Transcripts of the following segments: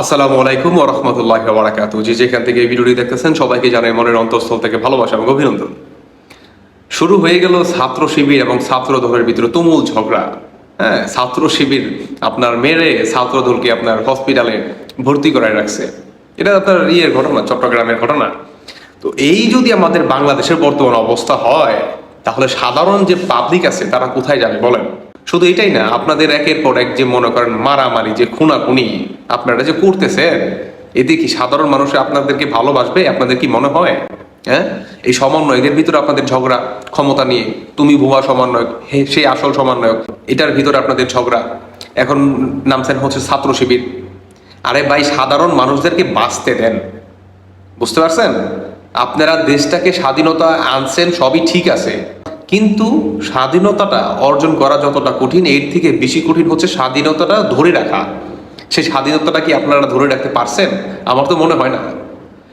আসসালামু আলাইকুম ও রহমতুল্লাহ বারাকাতু যে যেখান থেকে এই ভিডিওটি দেখতেছেন, সবাইকে জানাই মনের অন্তঃস্থল থেকে ভালোবাসা এবং অভিনন্দন। শুরু হয়ে গেল ছাত্র শিবির এবং ছাত্র দলের ভিতরে তুমুল ঝগড়া। হ্যাঁ ছাত্র শিবির আপনার মেরে ছাত্র দলকে আপনার হসপিটালে ভর্তি করায় রাখছে। এটা আপনার ইয়ের ঘটনা, চট্টগ্রামের ঘটনা। তো এই যদি আমাদের বাংলাদেশের বর্তমান অবস্থা হয়, তাহলে সাধারণ যে পাবলিক আছে, তারা কোথায় যাবে বলেন? শুধু এটাই না, আপনাদের একের পর এক যে মনে করেন মারামারি, যে খুনাখুনি আপনারা যে করতেছেন, এতে কি সাধারণ মানুষ আপনাদেরকে ভালোবাসবে? আপনাদের কি মনে হয়? হ্যাঁ? এই সমন্বয় এদের ভিতরে আপনাদের ঝগড়া ক্ষমতা নিয়ে, তুমি ভুয়া সমন্বয়ক, হে সেই আসল সমন্বয়ক, এটার ভিতরে আপনাদের ঝগড়া। এখন নামছেন হচ্ছে ছাত্র শিবির। আরে ভাই, সাধারণ মানুষদেরকে বাঁচতে দেন। বুঝতে পারছেন? আপনারা দেশটাকে স্বাধীনতা আনছেন, সবই ঠিক আছে। কিন্তু স্বাধীনতাটা অর্জন করা যতটা কঠিন, এর থেকে বেশি কঠিন হচ্ছে স্বাধীনতাটা ধরে রাখা। সেই স্বাধীনতাটা কি আপনারা ধরে রাখতে পারছেন? আমার তো মনে হয় না।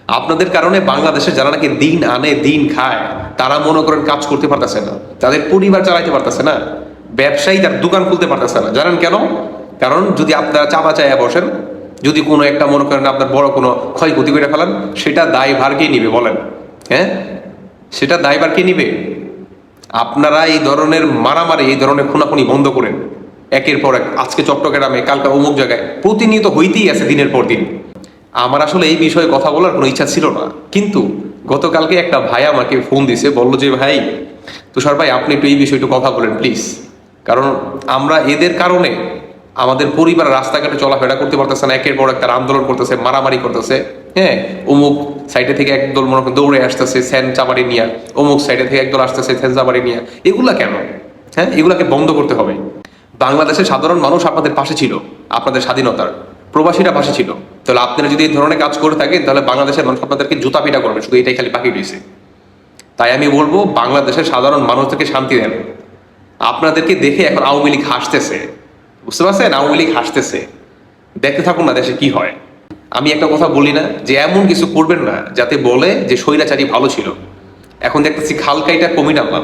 আপনাদের কারণে বাংলাদেশে যারা নাকি দিন আনে, দিন খায়, তারা মনে করেন কাজ করতে পারতেছে না। তাদের পরিবার চালাইতে পারতেছে না। ব্যবসায়ী তার দোকান খুলতে পারতেছে না। জানেন কেন? কারণ যদি আপনারা চাপা চায়া বসেন, যদি কোনো একটা মনে করেন আপনার বড় কোনো ক্ষয়ক্ষতি করে ফেলেন, সেটা দায়ভার কে নিবে বলেন? হ্যাঁ? সেটা দায়ভার কে নিবে? আপনারা এই ধরনের মারামারি, এই ধরনের খুনাখুনি বন্ধ করেন। একের পর এক, আজকে চট্টগ্রামে, কালকে অমুক জায়গায়। প্রতিনিয়ত হইতেই আছে দিনের পর দিন। আমার আসলে এই বিষয়ে কথা বলার কোনো ইচ্ছা ছিল না। কিন্তু গতকালকে একটা ভাই আমাকে ফোন দিছে, বলল যে, ভাই, তুষার ভাই, আপনি একটু এই বিষয়ে একটু কথা বলেন প্লিজ কারণ আমরা এদের কারণে আমাদের পরিবার রাস্তাঘাটে চলাফেরা করতে পারতেছে না, একের পর এক আন্দোলন করতেছে, মারামারি করতেছে। হ্যাঁ অমুক সাইডে থেকে একদল মনে দৌড়ে আসতেছে স্যান চাবাড়ি নিয়ে, অমুক সাইডে থেকে একদল আসতেছে স্যান চাবাড়ি নিয়ে। এগুলা কেন? হ্যাঁ এগুলাকে বন্ধ করতে হবে। বাংলাদেশের সাধারণ মানুষ আপনাদের পাশে ছিল, আপনাদের স্বাধীনতার। প্রবাসীরা পাশে ছিল। তাহলে আপনারা যদি এই ধরনের কাজ করে থাকেন, তাহলে বাংলাদেশের মানুষ আপনাদেরকে জুতা পিটা করবে, শুধু এটাই খালি বাকি রয়েছে। তাই আমি বলব, বাংলাদেশের সাধারণ মানুষদেরকে শান্তি দেন। আপনাদেরকে দেখে এখন আওয়ামী লীগ হাসতেছে। বুঝতে পারছেন? আওয়ামী লীগ হাসতেছে। দেখতে থাকুন না দেশে কি হয়। আমি একটা কথা বলি না যে এমন কিছু করবেন না যাতে বলে যে স্বৈরাচারী ভালো ছিল। এখন দেখতেছি খালকাইটা কমি নামলাম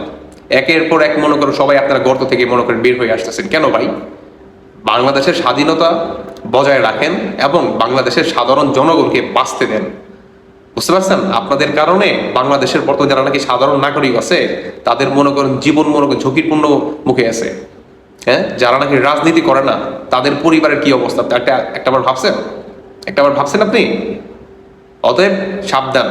একের পর এক মনে করো সবাই আপনারা গর্ত থেকে মনে করেন বের হয়ে আসতেছেন। কেন ভাই? বাংলাদেশের স্বাধীনতা বজায় রাখেন এবং বাংলাদেশের সাধারণ জনগণকে বাঁচতে দেন। বুঝতে পারছেন? আপনাদের কারণে বাংলাদেশের বর্তমান যারা নাকি সাধারণ নাগরিক আছে, তাদের মনে করেন জীবন মনে করেন ঝুঁকিপূর্ণ মুখে আছে। হ্যাঁ? যারা নাকি রাজনীতি করে না, তাদের পরিবারের কি অবস্থা? তা একটা একটাবার ভাবছেন? একটাবার ভাবছেন আপনি? অতএব সাবধান।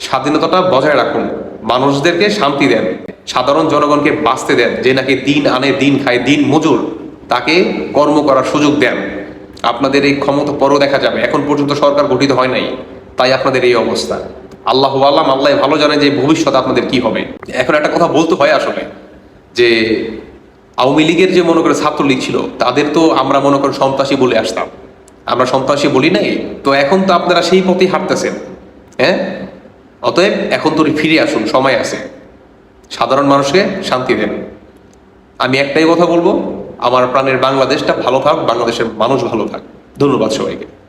স্বাধীনতাটা বজায় রাখুন। মানুষদেরকে শান্তি দেন। সাধারণ জনগণকে বাঁচতে দেন। যে নাকি দিন আনে, দিন খায়, দিন মজুর, তাকে কর্ম করার সুযোগ দেন। আপনাদের এই ক্ষমতা পরও দেখা যাবে। এখন পর্যন্ত সরকার গঠিত হয় নাই। তাই আপনাদের এই অবস্থা। আল্লাহ আল্লাহ আল্লাহ ভালো জানে যে ভবিষ্যৎ আপনাদের কি হবে। এখন একটা কথা বলতে হয় আসলে, যে আওয়ামী লীগের যে মনে করে ছাত্রলীগ ছিল, তাদের তো আমরা মনে করেন সন্ত্রাসী বলে আসতাম। আমরা সন্ত্রাসী বলি নাই, তো এখন তো আপনারা সেই পথেই হাঁটতেছেন হ্যাঁ? অতএব এখন তো ফিরে আসুন, সময় আছে। সাধারণ মানুষকে শান্তি দেন। আমি একটাই কথা বলব, আমার প্রাণের বাংলাদেশটা ভালো থাক, বাংলাদেশের মানুষ ভালো থাক। ধন্যবাদ সবাইকে।